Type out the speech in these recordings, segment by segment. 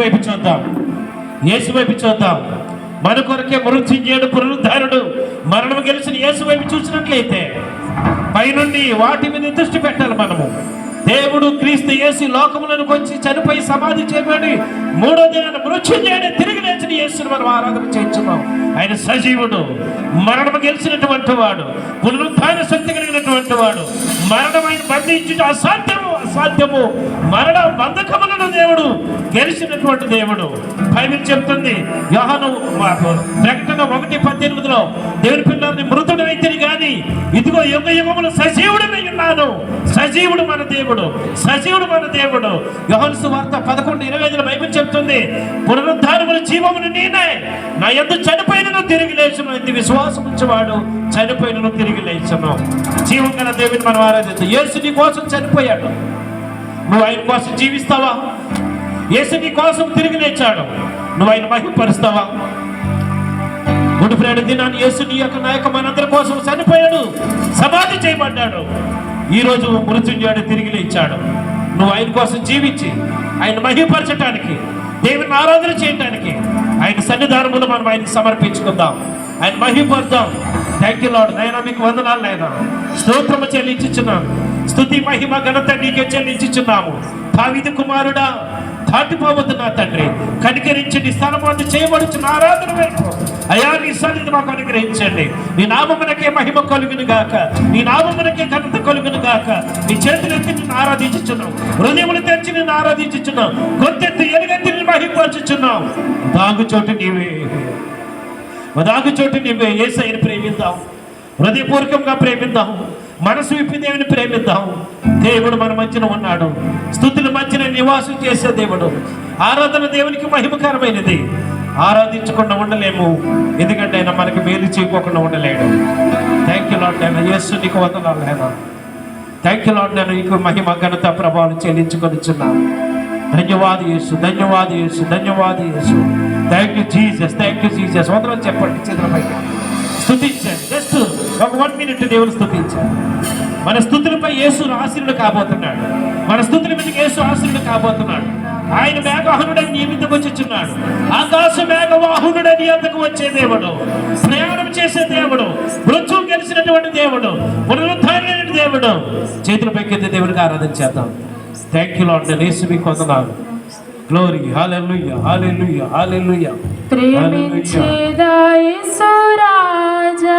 వైపు చూద్దాం. యేసు వైపు చూద్దాం. మన కొరకే మృత్యుంజయుడు పునరుద్ధారుడు మరణం గెలిచిన యేసు వైపు చూసినట్లయితే పైనుండి వాటి మీద దృష్టి పెట్టాలి మనము. దేవుడు క్రీస్తు యేసు లోకములకు వచ్చి చనిపోయి సమాధి చేయబడి మూడో దినాన్ని మృత్యుంజయుడు తిరిగి లేచిన యేసును మనం ఆరాధన చేయించున్నాం ఆయన సజీవుడు మరణము గెలిచినటువంటి వాడు పునరుద్ధాన శక్తి కలిగినటువంటి వాడు మరణమైన బంధించుట అసాధ్యము అసాధ్యము. మరణ బంధకములను దేవుడు గెలిచినటువంటి దేవుడు. బైబిల్ చెప్తుంది యోహాను ప్రకటన ఒకటి పద్దెనిమిదిలో దేవుని పిల్లల్ని మృతుడు తిరిగి ఇదిగో యుగ యుగములు సజీవుడినై ఉన్నాను సజీవుడు మన దేవుడు. సజీవుడు మన దేవుడు. యోహాను సువార్త పదకొండు ఇరవై ఐదుల బైబిల్ చెప్తుంది పునరుద్ధారములు జీవమును నేనే. నా ఎందు చనిపోయినను తిరిగి లేచును ఇది విశ్వాసం ఉంచేవాడు చనిపోయినను తిరిగి లేచను జీవం గల దేవుని మనం ఆరాధిస్తాం యేసు నీ కోసం చనిపోయాడు. నువ్వు ఆయన కోసం జీవిస్తావా? యేసు నీ కోసం తిరిగి లేచాడు. నువ్వు ఆయన మహిమపరుస్తావా? గుడి ప్రేణ దినాన్ని యేసుని యొక్క నాయక మనందరి కోసం చనిపోయాడు. సమాధి చేయబడ్డాడు. ఈ రోజు మృత్యుంజయుడు తిరిగి లేచాడు. నువ్వు ఆయన కోసం జీవించి ఆయన మహిమపరచటానికి దేవుని ఆరాధన చేయటానికి ఆయన సన్నిధానములు మనం ఆయనకి సమర్పించుకుందాం. ఆయన మహిమపరుద్దాం. థ్యాంక్ యూ లాడ్ నైనా మీకు వందనాలు నైనా స్తోత్రము చెల్లించుచున్నాను. స్తుతి మహిమ ఘనత నీకే చెల్లించుచున్నాము. దావిది కుమారుడా దాటిపోవద్దు నా తండ్రి. కనికరించి నీ స్థలమాన్ని చేయబడుచున్న ఆరాధన వైపు అయా నీ సన్నిధి మాకు అనుగ్రహించండి. నీ నామమునకే మహిమ కలుగును గాక. నీ నామమునకే ఘనత కలుగును గాక. నీ చేతులు ఎత్తి నిన్ను ఆరాధించుచున్నాం. హృదయములు తెచ్చి నిన్ను ఆరాధించుచున్నాం. గొంతెత్తి ఎలుగెత్తి నిన్ను మహిమపరచుచున్నాం దాగు చోటు నీవే. దాగు చోటు నీవే. ఏసైని ప్రేమిద్దాం. హృదయపూర్వకంగా ప్రేమిద్దాం. మనసు విప్పి దేవుని ప్రేమిద్దాం. దేవుడు మన మధ్యన ఉన్నాడు. స్థుతుల మధ్యన నివాసం చేసే దేవుడు. ఆరాధన దేవునికి మహిమకరమైనది. ఆరాధించకుండా ఉండలేము. ఎందుకంటే ఆయన మనకి మేలు చేయకోకుండా ఉండలేడు. థ్యాంక్ యూ లాడ్ నేను యేసు నీకు వందనాలు ఆయన థ్యాంక్ యూ లాడ్ నేను నీకు మహిమ ఘనత ప్రభావం చెల్లించుకొనిచున్నాను ధన్యవాద యేసు ధన్యవాద Yesu ధన్యవాద Yesu. Thank you Jesus thank you Jesus వందనాలు చెప్పండి. చిత్రమై స్థుతించండి జస్ట్ ఒక వన్ మినిట్ దేవుని స్థుతించాలి మన స్థుతులపై యేసు ఆశీనుడు కాబోతున్నాడు. మన స్థుతుల మీదకి యేసు ఆశీనుడు కాబోతున్నాడు. ఆయన మేఘవాహనుడని నియమితకు మీదకి వచ్చుచున్నాడు. ఆకాశ మేఘవాహనుడని అంతకు వచ్చే దేవుడు. ప్రయాణం చేసే దేవుడు. మృత్యు గెలిచినటువంటి దేవుడు. పునరుద్ధారైన దేవుడు. చేతులపైకి ఎత్తే దేవుడికి ఆరాధన చేద్దాం. థ్యాంక్ యూ లాడ్ నేసు మీకు వందనాలు. గ్లోరీ హాలెలుయ్య హాలెలుయ్య హాలెలుయ్య ప్రేమించేదా యేసురాజా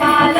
Father.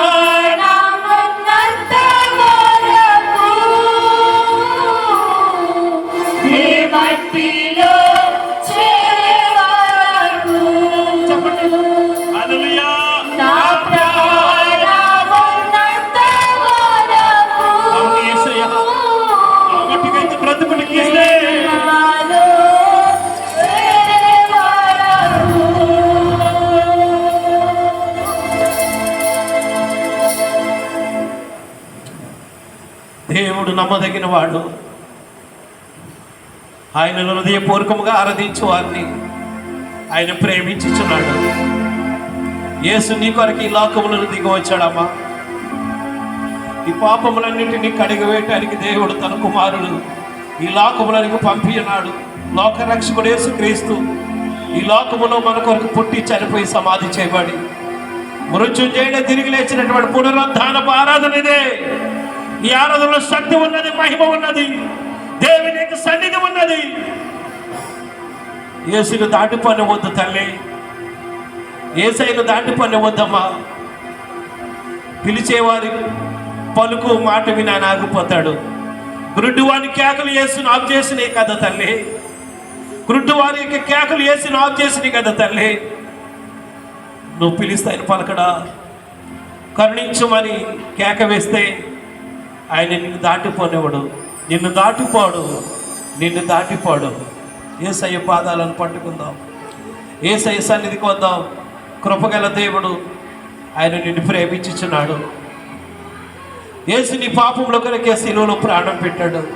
నమ్మదగిన వాడు ఆయన హృదయపూర్వకముగా ఆరాధించు వారిని ఆయన ప్రేమించుచున్నాడు. యేసు నీ కొరకు ఈ లోకములను దిగి వచ్చాడమ్మా ఈ పాపములన్నింటినీ కడిగివేయటానికి దేవుడు తన కుమారుడు ఈ లోకములకు పంపి ఉన్నాడు లోక రక్షకుడు యేసు క్రీస్తు ఈ లోకములో మన కొరకు పుట్టి చనిపోయి సమాధి చేయబడి మృత్యుంజయుడే తిరిగి లేచినటువంటి పునరుద్ధానపు ఆరాధన ఇదే. ఈ ఆరాధనలో శక్తి ఉన్నది మహిమ ఉన్నది దేవుని యొక్క సన్నిధి ఉన్నది. యేసును దాటిపోని వద్దు తల్లి. ఏసైను దాటిపోని వద్దమ్మా. పిలిచేవారి పలుకు మాట విని ఆయన ఆగిపోతాడు గురుడ్డువాని కేకలు వేసి ఆఫ్ చేసినాయి కదా తల్లి. గురుడ్డువారి యొక్క కేకలు వేసి ఆఫ్ చేసినాయి కదా తల్లి. నువ్వు పిలిస్తే ఆయన పలకడా. కరుణించమని కేక వేస్తే ఆయన నిన్ను దాటిపోనివాడు నిన్ను దాటిపోడు. నిన్ను దాటిపోడు. ఏసయ్య పాదాలను పట్టుకుందాం. ఏసయ్య సన్నిధికి వద్దాం. కృపగల దేవుడు ఆయన నిన్ను ప్రేమించుచున్నాడు. ఏసు నీ పాపంలో కొరకే శిలువలో ప్రాణం పెట్టాడు.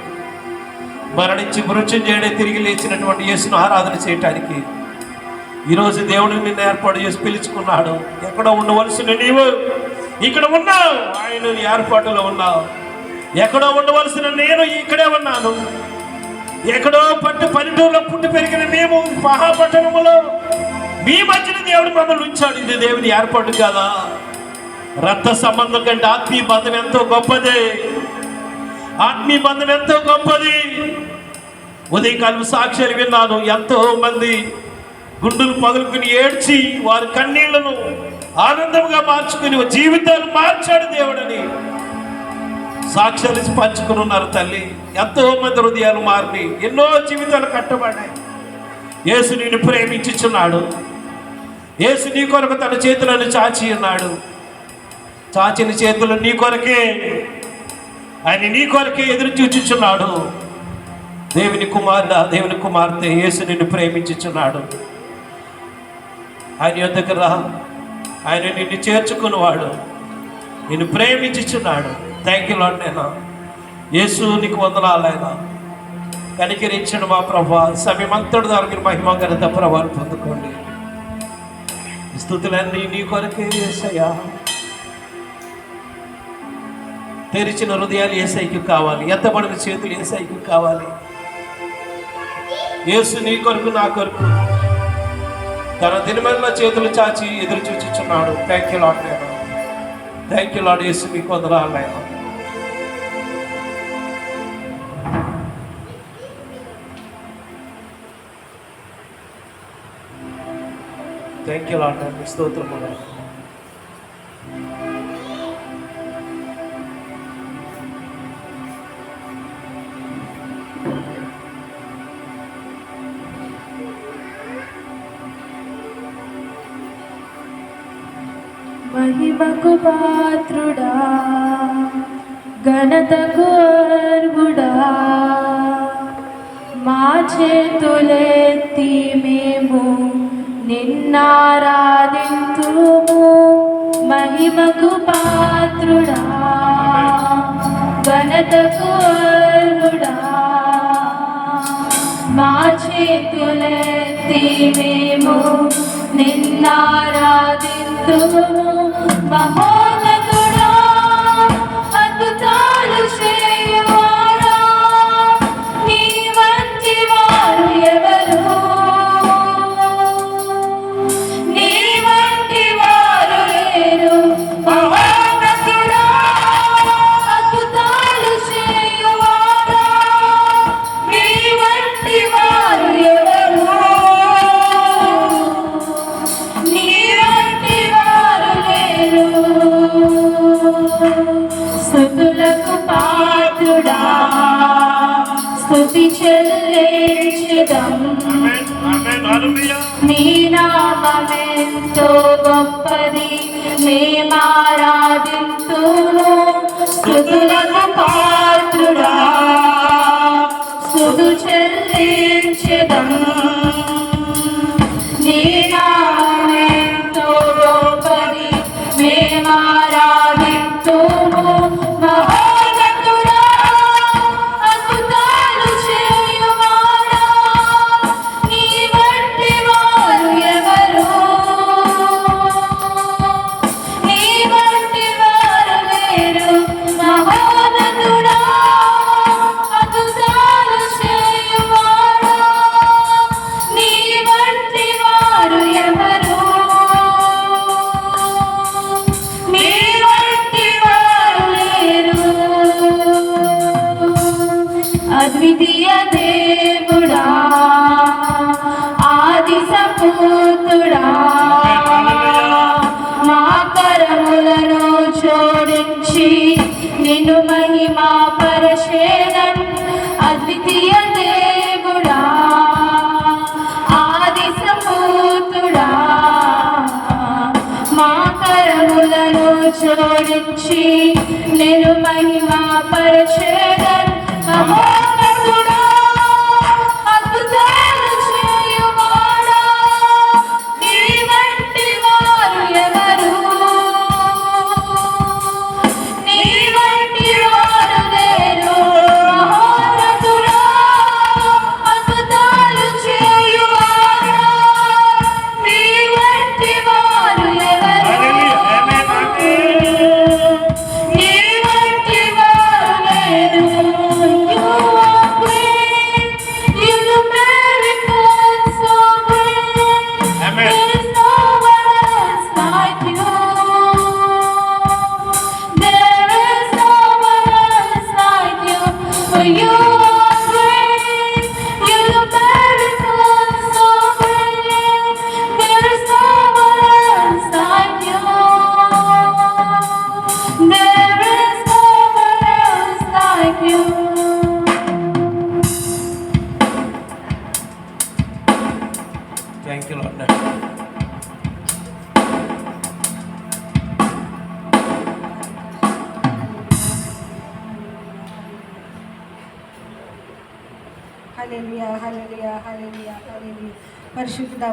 మరణించి మృత్యం చేయడం తిరిగి లేచినటువంటి యేసును ఆరాధన చేయటానికి ఈరోజు దేవుడు నిన్ను ఏర్పాటు చేసి పిలుచుకున్నాడు. ఎక్కడ ఉండవలసిన నీవు? ఇక్కడ ఉన్నావు. ఆయన ఏర్పాటులో ఉన్నావు. ఎక్కడో ఉండవలసిన నేను ఇక్కడే ఉన్నాను. ఎక్కడో పట్టు పల్లెటూరులో పుట్టి పెరిగిన మేము మహాపట్టణములో మీ మధ్యన దేవుడు మమ్మల్ని ఉంచాడు. ఇది దేవుని ఏర్పాటు కదా. రక్త సంబంధం కంటే ఆత్మీయ బంధం ఎంతో గొప్పది. ఆత్మీయ బంధం ఎంతో గొప్పది. ఉదయకాలం సాక్ష్యాలు విన్నాను. ఎంతో మంది గుండెలు పగులుకుని ఏడ్చి వారి కన్నీళ్ళను ఆనందంగా మార్చుకుని జీవితాలు మార్చాడు దేవుడని. సాక్ష్యాలు ఇచ్చి పంచుకుని ఉన్నారు తల్లి. ఎంతో మంది హృదయాలు మారిని. ఎన్నో జీవితాలు కట్టబడ్డాయి. యేసు నిన్ను ప్రేమించుచున్నాడు. యేసు నీ కొరకు తన చేతులను చాచి ఉన్నాడు. చాచిన చేతులు నీ కొరకే. ఆయన నీ కొరకే ఎదురు చూచుచున్నాడు. దేవుని కుమారుడు దేవుని కుమార్తె యేసు నిన్ను ప్రేమించుచున్నాడు. ఆయన యొద్దకు రా. ఆయన నిన్ను చేర్చుకున్నవాడు. నిన్ను ప్రేమించుచున్నాడు. థ్యాంక్ యూ లాడ్ నేను యేసు నీకు వందనాలైనా కనికరించడు మా ప్రభా. సమయమంతటి దానికి మహిమ ఘనత ప్రభావం పొందుకోండి. స్థుతులన్నీ నీ కొరకే ఏసయ్యా. తెరిచిన హృదయాలు ఏసైకి కావాలి. ఎత్తబడిన చేతులు ఏసైకి కావాలి. ఏసు నీ కొరకు నా కొరకు. తన దినమల్ల చేతులు చాచి ఎదురు చూచుచున్నాడు. థ్యాంక్ యూ లాడ్ నేను థ్యాంక్ యూ లాడ్ యేసు నీకు వందనాలు థ్యాంక్ యూ లాడ్ నేను స్తోత్రము నాయనా. మహిమకు పాత్రుడా ఘనతకు అర్హుడా మా చేతులెత్తి మేము నిన్నారాధింతుము. మహిమకు పాత్రుడా. ఘనతకు అర్హుడా. మా చేతులెత్తి మేము నిన్నారాధింతుము. మహోన్నత చెల్లించదం ఆమేన్ ఆమేన్ గొప్పది మేమారాధింతును స్థుతులకు పాత్రుడా. స్థుతు చెల్లించదం నిన్ను మహిమా పరచేదన్ అద్వితీయ దేవుడా. ఆది సమూతుడా. మా కరములను జోడించి నేను మహిమా పరచేదన్ మహోన్నతుడా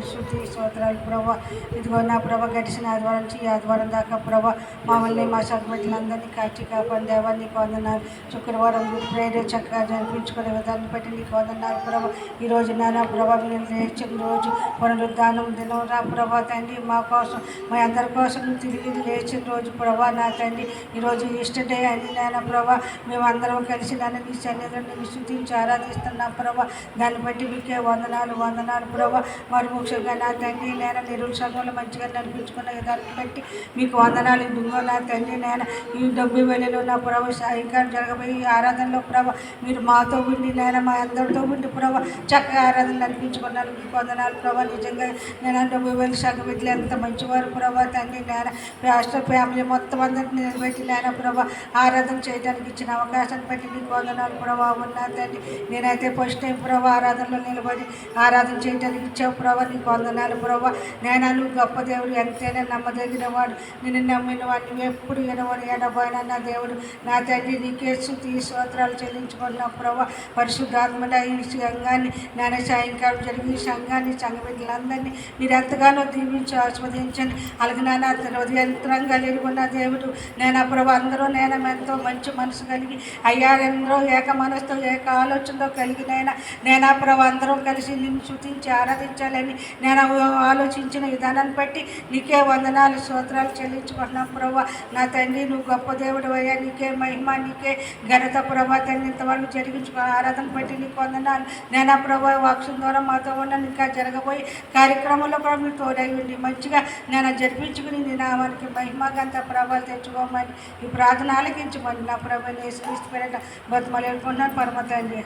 పరిశుద్ధి స్తోత్రాలు ప్రభా. ఇదిగో నా ప్రభ గడిచిన ఆదివారం నుంచి ఈ ఆదివారం దాకా ప్రభా మమ్మల్ని మా సగమతులందరినీ కాచి కాపాడి దేవా నీకు వందనాలు. శుక్రవారం ప్రేరే చక్కగా జరిపించుకునే విధాన్ని బట్టి నీకు వందనాలు ప్రభా. ఈ రోజు నాన్న ప్రభా మీరు లేచిన రోజు పునరుద్ధానం దినం రా ప్రభా తండ్రి మా కోసం మా అందరి కోసం తిరిగి లేచిన రోజు ప్రభా నా తండ్రి. ఈరోజు ఈస్టర్ డే అని నాయన ప్రభా మేమందరం కలిసి నన్ను నీ సన్నిధిని విశుద్ధించి ఆరాధిస్తున్నాం ప్రభా. దాన్ని బట్టి మీకే వందనాలు వందనాలు ప్రభా. మరి ముఖ్యంగా నా తండ్రి నేను నిరుల మంచిగా నడిపించుకున్న దాన్ని బట్టి మీకు వందనాలు ఇదిగో నా తండ్రి నేను ఈ డబ్బు వెళ్ళిలో నా ప్రభా సాయంకాలం జరగబోయే ఈ ఆరాధనలో ప్రభ మీరు మాతో ఉండి నేను మా అందరితో ఉండి ప్రభా చక్కగా ఆరాధన నడిపించుకున్నాను మీకు వందనాలు ప్రభా. నిజంగా నేను డబ్బు వెళ్ళి సగం బిడ్డలు ఎంత మంచివారు ప్రభా తండ్రి నేను రాష్ట్ర ఫ్యామిలీ మొత్తం అందరిని నిలబెట్టి నేను ప్రభా ఆరాధన చేయడానికి ఇచ్చిన అవకాశాన్ని బట్టి నీకు వందనాలు ప్రభా. ఉన్నా తండ్రి నేనైతే ఫస్ట్ టైం ప్రభా ఆరాధనలో నిలబడి ఆరాధన చేయడానికి ఇచ్చావు ప్రభా. నీకు వందనాలు ప్రభా గొప్ప దేవుడు ఎంతైనా నమ్మదగిన వాడు నిన్ను నమ్మిన వాడిని ఎప్పుడు ఎనవని ఎడబోయిన నా దేవుడు. నా తండ్రి నీకే స్థుతి స్తోత్రాలు చెల్లించుకున్నా ప్రభా. పరిశుద్ధాత్మడ ఈ సంఘాన్ని నేను సాయంకాలం జరిగిన ఈ సంఘాన్ని సంఘ బిడ్డలందరినీ మీరు ఎంతగానో దీవించి ఆస్వాదించండి అలాగే నాన్న కలిగి ఉన్న దేవుడు. నేను ప్రభు అందరూ నేను ఎంతో మంచి మనసు కలిగి అయ్యా ఎందరో ఏక మనసుతో ఏక ఆలోచనతో కలిగినైనా నేను? ప్రభు అందరం కలిసి నిన్ను శుతించి ఆరాధించాలని నేను ఆలోచించిన విధానాన్ని బట్టి నీకే వందనాలు స్తోత్రాలు చెల్లించుకుంటున్నాం ప్రభా. నా తండ్రి నువ్వు గొప్ప దేవుడు అయ్యా. నీకే మహిమ నీకే ఘనత ప్రభా. తండ్రి ఇంతవరకు జరిగించుకో ఆరాధన బట్టి నీకు వందనాలు. నేను ప్రభా వాక్సం ద్వారా మాతో ఉన్న ఇంకా జరగబోయే కార్యక్రమంలో కూడా మీరు తోడై ఉండి మంచిగా నేను జరిపించుకుని నీ నామానికి మహిమ గంత ప్రభావాలు తెచ్చుకోమని ఈ ప్రార్థన ఆలకించమని నా ప్రభు నేసు బతుమలు వెళ్ళుకుంటున్నాను పరమ తండ్రి.